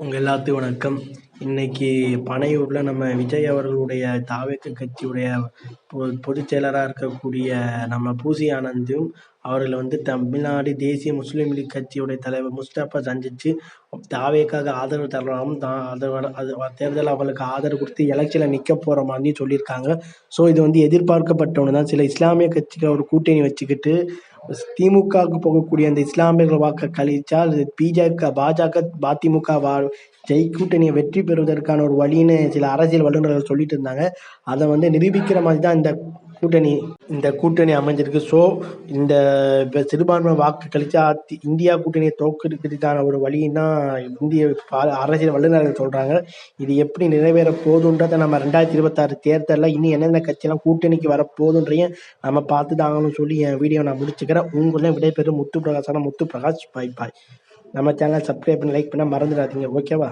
உங்கள் எல்லாத்துக்கும் வணக்கம். இன்றைக்கி பனையூரில் நம்ம விஜய் அவர்களுடைய தாவேக்கு கட்சியுடைய பொ பொதுச் செயலராக இருக்கக்கூடிய நம்ம பூசி ஆனந்தும் அவர்கள் வந்து தமிழ்நாடு தேசிய முஸ்லீம் லீக் கட்சியுடைய தலைவர் முஸ்தபா சந்திச்சு தாவேக்காக ஆதரவு தரலாம் தான் அதை அது தேர்தல் அவர்களுக்கு ஆதரவு கொடுத்து எலெக்ஷனில் நிற்க போகிற மாதிரி சொல்லியிருக்காங்க. ஸோ இது வந்து எதிர்பார்க்கப்பட்டவனு தான். சில இஸ்லாமிய கட்சிகள் ஒரு கூட்டணி வச்சுக்கிட்டு திமுகவுக்கு போகக்கூடிய அந்த இஸ்லாமியர்கள் வாக்கை கழிச்சால் பிஜக பாஜக மதிமுக வா ஜெய் கூட்டணியை வெற்றி பெறுவதற்கான ஒரு வழின்னு சில அரசியல் வல்லுநர்கள் சொல்லிட்டு இருந்தாங்க. அதை வந்து நிரூபிக்கிற மாதிரி தான் இந்த கூட்டணி இந்த கூட்டணி அமைஞ்சிருக்கு. ஸோ இந்த இப்போ சிறுபான்மை வாக்கு கழிச்சா இந்தியா கூட்டணியை தோற்கடிக்கிறதுக்கான ஒரு வழின்னா இந்திய அரசியல் வல்லுநர்கள் சொல்கிறாங்க இது எப்படி நிறைவேற போகுதுன்றதை நம்ம ரெண்டாயிரத்தி இருபத்தாறு தேர்தலில் இன்னும் என்னென்ன கட்சியெல்லாம் கூட்டணிக்கு வர நம்ம பார்த்து தாங்கன்னு சொல்லி என் வீடியோ நான் முடிச்சுக்கிறேன். உங்களும் விடைபெறும் முத்து பிரகாசான முத்து பிரகாஷ் பாய் பாய் நம்ம சேனல் சப்ஸ்கிரைப் பண்ணி லைக் பண்ண மறந்துடாதீங்க ஓகேவா